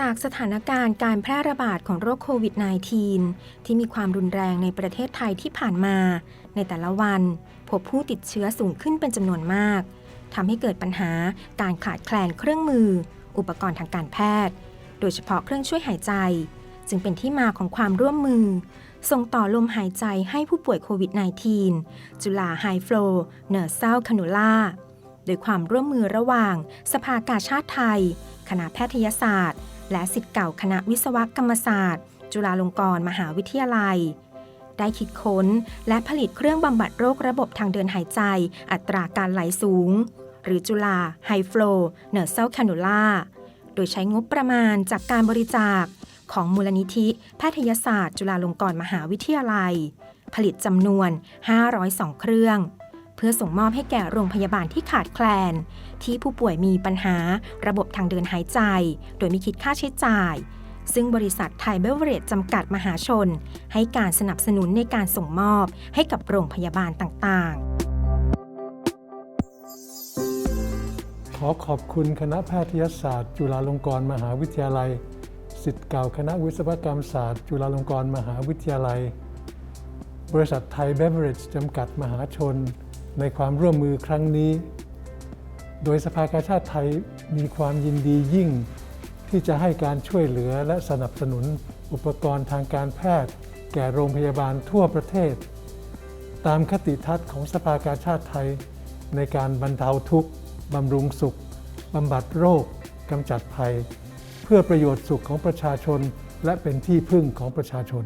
จากสถานการณ์การแพร่ระบาดของโรคโควิด -19 ที่มีความรุนแรงในประเทศไทยที่ผ่านมา ในแต่ละวันพบผู้ติดเชื้อสูงขึ้นเป็นจำนวนมากทำให้เกิดปัญหาการขาดแคลนเครื่องมือ อุปกรณ์ทางการแพทย์ โดยเฉพาะเครื่องช่วยหายใจ จึงเป็นที่มาของความร่วมมือ ส่งต่อลมหายใจให้ผู้ป่วยโควิด -19 จุฬาไฮฟลูเนอร์เซลคานูล่าโดยความร่วมมือระหว่าง สภากาชาติไทย คณะแพทยศาสตร์ และสิทธิ์เก่าคณะวิศวกรรมศาสตร์ จุฬาลงกรณ์มหาวิทยาลัย ได้คิดค้นและผลิตเครื่องบำบัดโรคระบบทางเดินหายใจ อัตราการไหลสูง หรือจุฬาไฮฟลูเนอร์เซลแคนูล่าโดยใช้งบประมาณจากการบริจาคของมูลนิธิ แพทยศาสตร์ จุฬาลงกรณ์มหาวิทยาลัย ผลิตจำนวน 502 เครื่อง พื่อส่งมอบให้แก่โรงพยาบาลที่ขาดแคลน ที่ผู้ป่วยมีปัญหาระบบทางเดินหายใจ โดยไม่คิดค่าใช้จ่าย ซึ่งบริษัทไทยเบเวอเรจจำกัดมหาชน ให้การสนับสนุนในการส่งมอบให้กับโรงพยาบาลต่างๆขอขอบคุณคณะแพทยศาสตร์ จุฬาลงกรณ์มหาวิทยาลัยสิทธิ์เก่าคณะวิศวกรรมศาสตร์ จุฬาลงกรณ์มหาวิทยาลัย บริษัทไทยเบเวอร์เรจจำกัดมหาชน ในความร่วมมือครั้งนี้ โดยสภากาชาติไทยมีความยินดียิ่ง ที่จะให้การช่วยเหลือและสนับสนุนอุปกรณ์ทางการแพทย์ แก่โรงพยาบาลทั่วประเทศ ตามคติทัศน์ของสภากาชาติไทย ในการบรรเทาทุกข์บำรุงสุขบำบัดโรคกำจัดภัย เพื่อประโยชน์สุขของประชาชนและเป็นที่พึ่งของประชาชน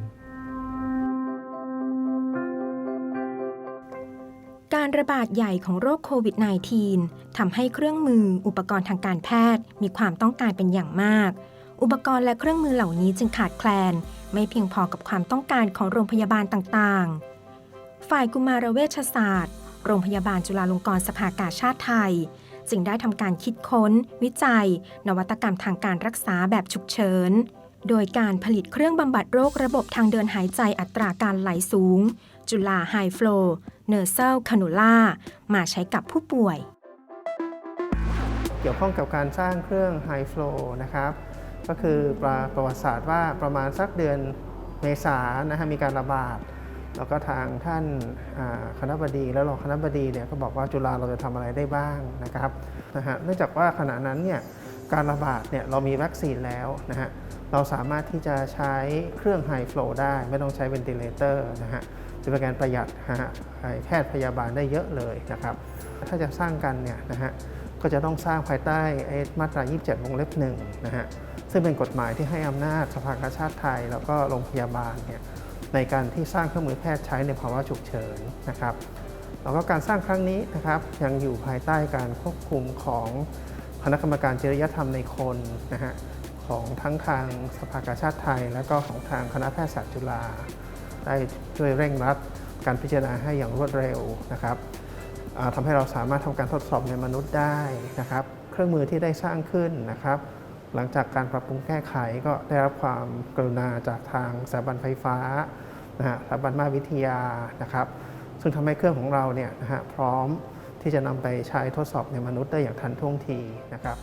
ระบาดใหญ่ของโรคโควิด -19 ทำให้เครื่องมืออุปกรณ์ทางการแพทย์ มีความต้องการเป็นอย่างมาก อุปกรณ์และเครื่องมือเหล่านี้จึงขาดแคลน ไม่เพียงพอกับความต้องการของโรงพยาบาลต่างๆ ฝ่ายกุมารเวชศาสตร์ โรงพยาบาลจุฬาลงกรณ์สภากาชาติไทย จึงได้ทำการคิดค้น วิจัย นวัตกรรมทางการรักษาแบบฉุกเฉิน โดยการผลิตเครื่องบำบัดโรคระบบทางเดินหายใจอัตราการไหลสูง จุฬาไฮฟลูเนอร์เซลคานูล่ามาใช้กับผู้ป่วย เกี่ยวข้องกับการสร้างเครื่อง High Flow นะครับก็คือประประวัติศาสตร์ว่าประมาณสักเดือนเมษานะฮะมีการระบาด แล้วก็ทางท่านคณะบดีและรองคณะบดีเนี่ยก็บอกว่าจุฬาเราจะทำอะไรได้บ้างนะครับนะฮะเนื่องจากว่าขณะนั้นเนี่ย การระบาดเนี่ยเรามีวัคซีนแล้วนะฮะเราสามารถที่จะใช้เครื่อง High Flow ได้ ไม่ต้องใช้เวนติเลเตอร์นะฮะจะเป็นการประหยัดนะฮะแพทย์พยาบาลได้เยอะเลยนะครับถ้าจะสร้างกันเนี่ยนะฮะก็จะต้องสร้างภายใต้มาตรา 27 วงเล็บหนึ่งนะฮะซึ่งเป็นกฎหมายที่ให้อำนาจสภากาชาติไทย แล้วก็โรงพยาบาลเนี่ยในการที่สร้างเครื่องมือแพทย์ใช้ในภาวะฉุกเฉินนะครับแล้วก็การสร้างครั้งนี้นะครับยังอยู่ภายใต้การควบคุมของ คณะกรรมการจริยธรรมในคนนะฮะของทั้งทางสภากาชาติไทย และก็ของทางคณะแพทยศาสตร์จุฬาได้ช่วยเร่งรัดการพิจารณาให้อย่างรวดเร็วนะครับอ่าทำให้เราสามารถทำการทดสอบในมนุษย์ได้นะครับ เครื่องมือที่ได้สร้างขึ้นนะครับ หลังจากการปรับปรุงแก้ไขก็ได้รับความกรุณาจากทางสถาบันไฟฟ้านะฮะสถาบันมาวิทยานะครับ ซึ่งทำให้เครื่องของเราเนี่ยนะฮะพร้อม ที่จะนำไปใช้ทดสอบในมนุษย์ได้อย่างทันท่วงทีนะครับ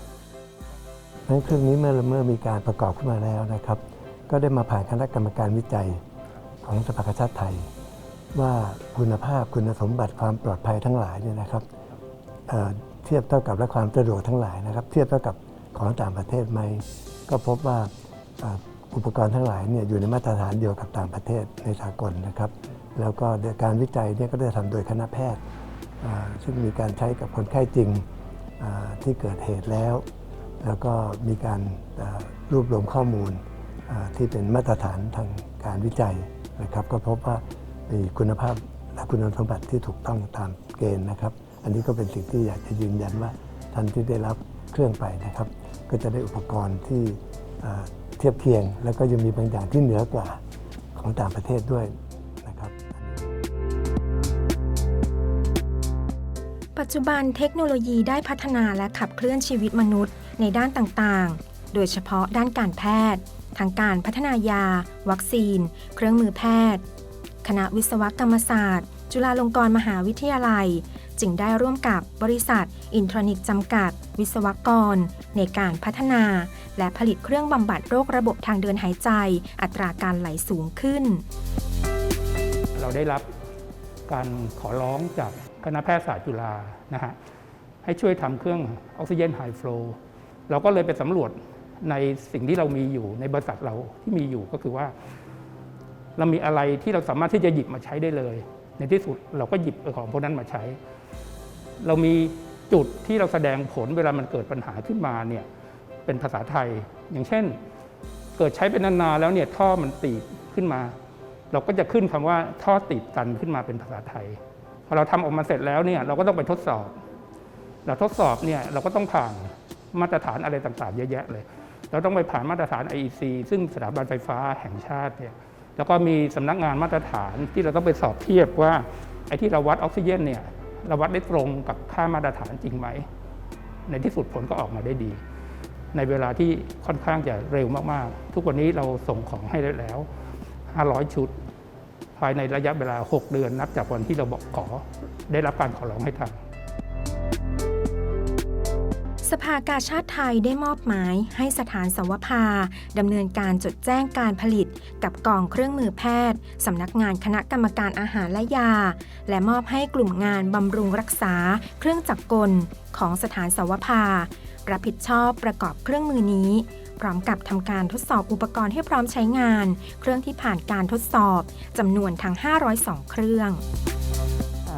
นั้นเครื่องนี้เมื่อเมื่อมีการประกอบขึ้นมาแล้วนะครับ ก็ได้มาผ่านคณะกรรมการวิจัยของสภากาชาติไทย ว่าคุณภาพคุณสมบัติความปลอดภัยทั้งหลายเนี่ยนะครับเเทียบเท่ากับและความสะดวกทั้งหลายนะครับ เทียบเท่ากับของต่างประเทศไหมก็พบว่าอุปกรณ์ทั้งหลายเนี่ยอยู่ในมาตรฐานเดียวกับต่างประเทศในสากลนะครับ แล้วก็การวิจัยเนี่ยก็ได้ทำโดยคณะแพทย์ ซึ่งมีการใช้กับคนไข้จริงที่เกิดเหตุแล้ว แล้วก็มีการรวบรวมข้อมูลที่เป็นมาตรฐานทางการวิจัยนะครับ ก็พบว่ามีคุณภาพและคุณสมบัติที่ถูกต้องตามเกณฑ์นะครับ อันนี้ก็เป็นสิ่งที่อยากจะยืนยันว่าท่านที่ได้รับเครื่องไปนะครับ ก็จะได้อุปกรณ์ที่เอ่อเทียบเคียง แล้วก็ยังมีบางอย่างที่เหนือกว่าของต่างประเทศด้วย ปัจจุบันเทคโนโลยีได้พัฒนาและขับเคลื่อนชีวิตมนุษย์ในด้านต่างๆ โดยเฉพาะด้านการแพทย์ทางการพัฒนายา วัคซีน เครื่องมือแพทย์ คณะวิศวกรรมศาสตร์ จุฬาลงกรณ์มหาวิทยาลัย จึงได้ร่วมกับบริษัท อินทรนิกจำกัด วิศวกร ในการพัฒนา และผลิตเครื่องบำบัดโรคระบบทางเดินหายใจ อัตราการไหลสูงขึ้น เราได้รับการขอร้องจาก คณะแพทยศาสตร์จุฬานะฮะให้ช่วยทำเครื่องออกซิเจนไฮฟลูเราก็เลยไปสำรวจในสิ่งที่เรามีอยู่ในบริษัทเราที่มีอยู่ก็คือว่า เรามีอะไรที่เราสามารถที่จะหยิบมาใช้ได้เลย ในที่สุดเราก็หยิบของพวกนั้นมาใช้ เรามีจุดที่เราแสดงผลเวลามันเกิดปัญหาขึ้นมาเนี่ยเป็นภาษาไทย อย่างเช่น เกิดใช้เป็นนานๆแล้วเนี่ยท่อมันตีบขึ้นมา เราก็จะขึ้นคำว่าท่อติดตันขึ้นมาเป็นภาษาไทย อเราทำออกมาเสร็จแล้วเนี่ยเราก็ต้องไปทดสอบ เราทดสอบเนี่ยเราก็ต้องผ่านมาตรฐานอะไรต่างๆเยอะแยะเลย เราต้องไปผ่านมาตรฐาน IEC ซึ่งสถาบันไฟฟ้าแห่งชาติเนี่ยแล้วก็มีสำนักงานมาตรฐานที่เราต้องไปสอบเทียบว่าไอ้ที่เราวัดออกซิเจนเนี่ยเราวัดได้ตรงกับค่ามาตรฐานจริงไหม ในที่สุดผลก็ออกมาได้ดี ในเวลาที่ค่อนข้างจะเร็วมากๆ ทุกวันนี้เราส่งของให้ได้แล้ว 500 ชุด ภายในระยะเวลา 6 เดือนนับจากวันที่เราบอกขอ ได้รับการขอร้องให้ทำสภากาชาติไทยได้มอบหมายให้สถานสวภาดำเนินการจดแจ้งการผลิต กับกองเครื่องมือแพทย์สำนักงานคณะกรรมการอาหารและยา และมอบให้กลุ่มงานบำรุงรักษา เครื่องจักรกลของสถานสวภารับผิดชอบประกอบเครื่องมือนี้ พร้อมกับทำการทดสอบอุปกรณ์ให้พร้อมใช้งาน เครื่องที่ผ่านการทดสอบจำนวนทั้ง 502 เครื่อง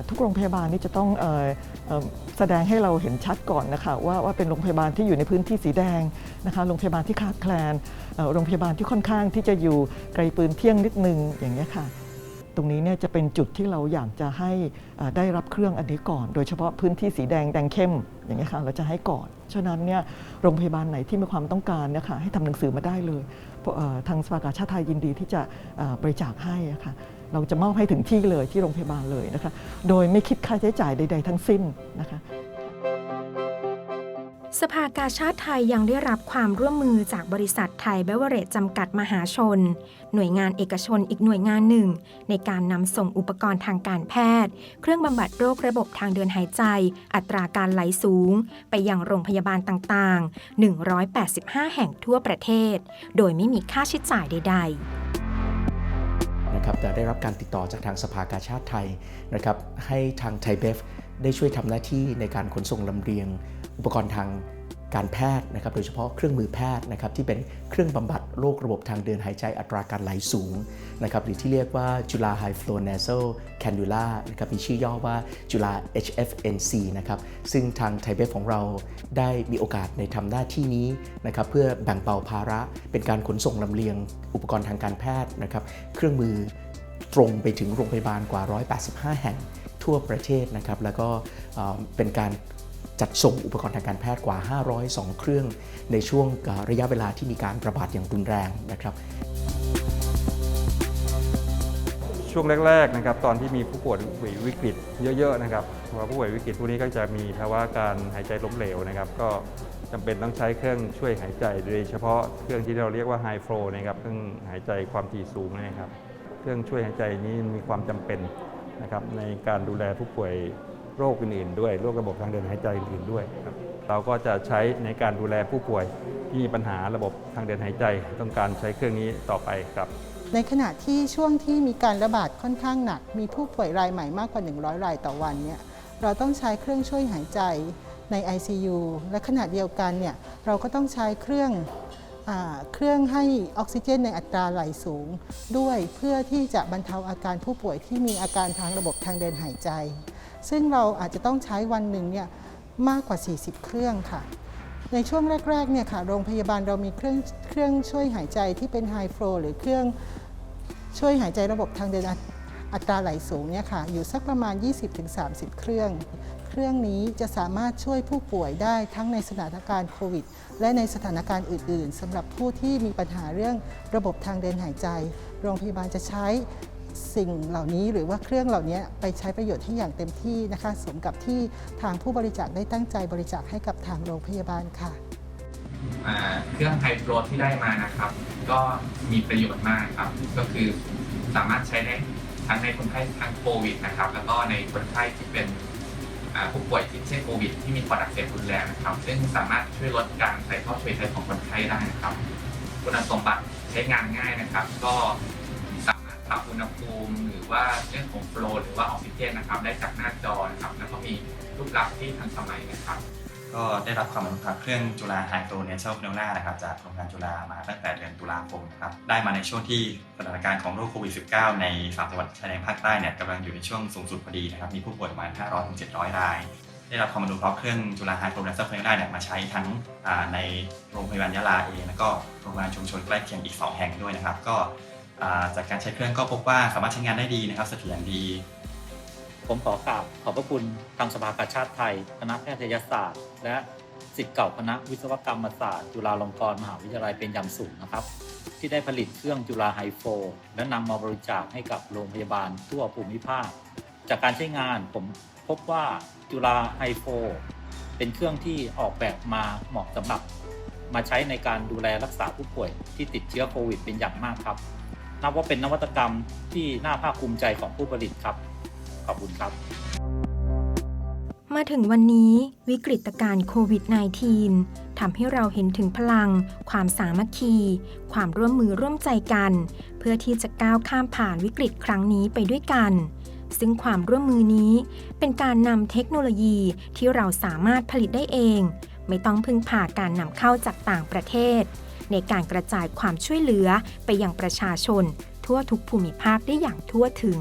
ทุกโรงพยาบาลนี่จะต้องออออแสดงให้เราเห็นชัดก่อนนะคะว่าว่าเป็นโรงพยาบาลที่อยู่ในพื้นที่สีแดงนะคะโรงพยาบาลที่ขาดแคลนโรงพยาบาลที่ค่อนข้างที่จะอยู่ไกลปืนเที่ยงนิดนึงอย่างนี้ค่ะ ตรงนี้เนี่ยจะเป็นจุดที่เราอยากจะให้ได้รับเครื่องอันนี้ก่อน โดยเฉพาะพื้นที่สีแดงแดงเข้มอย่างนี้ยค่ะเราจะให้ก่อน ฉะนั้นเนี่ยโรงพยาบาลไหนที่มีความต้องการเนะคะให้ทำหนังสือมาได้เลยทางสภากาชาติไทยยินดีที่จะบริจาคให้อะค่ะเราจะมอบให้ถึงที่เลยที่โรงพยาบาลเลยนะคะ โดยไม่คิดค่าใช้จ่ายใด ๆ ทั้งสิ้นนะคะ สภากาชาติไทยยังได้รับความร่วมมือจากบริษัทไทยเบเวอเรจจำกัดมหาชน หน่วยงานเอกชนอีกหน่วยงานหนึ่ง ในการนำส่งอุปกรณ์ทางการแพทย์ เครื่องบำบัดโรคระบบทางเดินหายใจ อัตราการไหลสูง ไปยังโรงพยาบาลต่างๆ 185 แห่งทั่วประเทศ โดยไม่มีค่าใช้จ่ายใด ๆนะครับแต่ได้รับการติดต่อจากทางสภากาชาติไทยนะครับให้ทางไทยเบฟ ได้ช่วยทำหน้าที่ในการขนส่งลำเลียง อุปกรณ์ทางการแพทย์นะครับ โดยเฉพาะเครื่องมือแพทย์นะครับที่เป็นเครื่องบำบัดโรคระบบทางเดินหายใจอัตราการไหลสูงนะครับหรือที่เรียกว่าจุฬา High Flow Nasal Cannula นะครับมีชื่อย่อว่าจุฬา HFNC นะครับซึ่งทางไทยเบฟของเราได้มีโอกาสในทำหน้าที่นี้นะครับเพื่อแบ่งเบาภาระเป็นการขนส่งลำเลียง อุปกรณ์ทางการแพทย์นะครับเครื่องมือตรงไปถึงโรงพยาบาลกว่า 185 แห่ง ทั่วประเทศนะครับแล้วก็เป็นการจัดส่งอุปกรณ์ทางการแพทย์กว่า 502 เครื่อง ในช่วงระยะเวลาที่มีการระบาดอย่างรุนแรงนะครับช่วงแรกๆนะครับตอนที่มีผู้ป่วยวิกฤตเยอะๆนะครับว่าผู้ป่วยวิกฤตพวกนี้ก็จะมีภาวะการหายใจล้มเหลวนะครับ ก็จำเป็นต้องใช้เครื่องช่วยหายใจ โดยเฉพาะเครื่องที่เราเรียกว่า High Flow นะครับเครื่องหายใจความถี่สูงนะครับ เครื่องช่วยหายใจนี้มีความจำเป็น นะครับในการดูแลผู้ป่วยโรคอื่นๆ ด้วยโรคระบบทางเดินหายใจอื่นๆด้วยครับเราก็จะใช้ในการดูแลผู้ป่วยที่มีปัญหาระบบทางเดินหายใจต้องการใช้เครื่องนี้ต่อไปครับ ในขณะที่ช่วงที่มีการระบาดค่อนข้างหนัก มีผู้ป่วยรายใหม่มากกว่า 100 รายต่อวันเนี่ยเราต้องใช้เครื่องช่วยหายใจใน ICU และขณะเดียวกันเนี่ยเราก็ต้องใช้เครื่อง เครื่องให้ออกซิเจนในอัตราไหลสูง ด้วยเพื่อที่จะบรรเทาอาการผู้ป่วยที่มีอาการทางระบบทางเดินหายใจ ซึ่งเราอาจจะต้องใช้วันหนึ่งเนี่ยมากกว่า 40 เครื่องค่ะ ในช่วงแรกๆเนี่ยค่ะโรงพยาบาลเรามีเครื่องเครื่องช่วยหายใจที่เป็นไฮฟลูหรือเครื่องช่วยหายใจระบบทางเดินอัตอัตราไหลสูงเนี่ยค่ะอยู่สักประมาณ 20-30 เครื่อง เครื่องนี้จะสามารถช่วยผู้ป่วยได้ทั้งในสถานการณ์โควิด และในสถานการณ์อื่น ๆสำหรับผู้ที่มีปัญหาเรื่องระบบทางเดินหายใจ โรงพยาบาลจะใช้สิ่งเหล่านี้หรือว่าเครื่องเหล่านี้ไปใช้ประโยชน์ให้อย่างเต็มที่นะคะ สมกับที่ทางผู้บริจาคได้ตั้งใจบริจาคให้กับทางโรงพยาบาลค่ะเครื่องไฮโฟลที่ได้มานะครับ ก็มีประโยชน์มากครับ ก็คือสามารถใช้ได้ทั้งในคนไข้ทางโควิดนะครับ แล้วก็ในคนไข้ที่เป็น ผู้ป่วยที่เช่นโควิดที่มีปอดอักเสบรุนแรงนะครับ ซึ่งสามารถช่วยลดการใส่ท่อช่วยหายใจของคนไข้ได้นะครับคุณสมบัติใช้งานง่ายนะครับ ก็สามารถปรับอุณหภูมิหรือว่าเรื่องของโฟลหรือว่าออกซิเจนนะครับ ได้จากหน้าจอนะครับแล้วก็มีรูปลักษณ์ที่ทันสมัยนะครับ ก็ได้รับความอนุเคราะห์เครื่องจุฬาไฮโ o รเนเชลพ n น u นานะครับจากโรงงานจุฬามาตั้งแต่เดือนตุลาคมนะครับได้มาในช่วงที่สถานการณ์ของโรคโควิด -19 ในสามจังหวัดชายแดนภาคใต้เนี่ยกำลังอยู่ในช่วงสูงสุดพอดีนะครับมีผู้ป่วยประมาณ 500-700 ราย ได้รับความอนุเคราะห์เครื่องจุฬาไฮโ o รเนเชลพ n น u นาเนี่ยมาใช้ทั้งในโรงพยาบาลยะลาเองแล้วก็โรงพยาบาลชุมชนใกล้เคียงอีก 2 แห่งด้วยนะครับ ก็จากการใช้เครื่องก็พบว่าสามารถใช้งานได้ดีนะครับเสถียรดี ผมขอกราบขอบพระคุณทางสภากาชาติไทย คณะแพทยศาสตร์ และสิทธิ์เก่าคณะวิศวกรรมศาสตร์ จุฬาลงกรณ์มหาวิทยาลัยเป็นอย่างสูงนะครับ ที่ได้ผลิตเครื่องจุฬาไฮโฟและนำมาบริจาคให้กับโรงพยาบาลทั่วภูมิภาค จากการใช้งานผมพบว่าจุฬาไฮโฟเป็นเครื่องที่ออกแบบมาเหมาะสำหรับ มาใช้ในการดูแลรักษาผู้ป่วยที่ติดเชื้อโควิดเป็นอย่างมากครับ นับว่าเป็นนวัตกรรมที่น่าภาคภูมิใจของผู้ผลิตครับ ขอบคุณครับ มาถึงวันนี้วิกฤตการณ์โควิด -19 ทำให้เราเห็นถึงพลัง ความสามัคคี ความร่วมมือร่วมใจกัน เพื่อที่จะก้าวข้ามผ่านวิกฤตครั้งนี้ไปด้วยกันซึ่งความร่วมมือนี้เป็นการนำเทคโนโลยีที่เราสามารถผลิตได้เอง ไม่ต้องพึ่งพาการนำเข้าจากต่างประเทศ ในการกระจายความช่วยเหลือไปยังประชาชน ทั่วทุกภูมิภาคได้อย่างทั่วถึง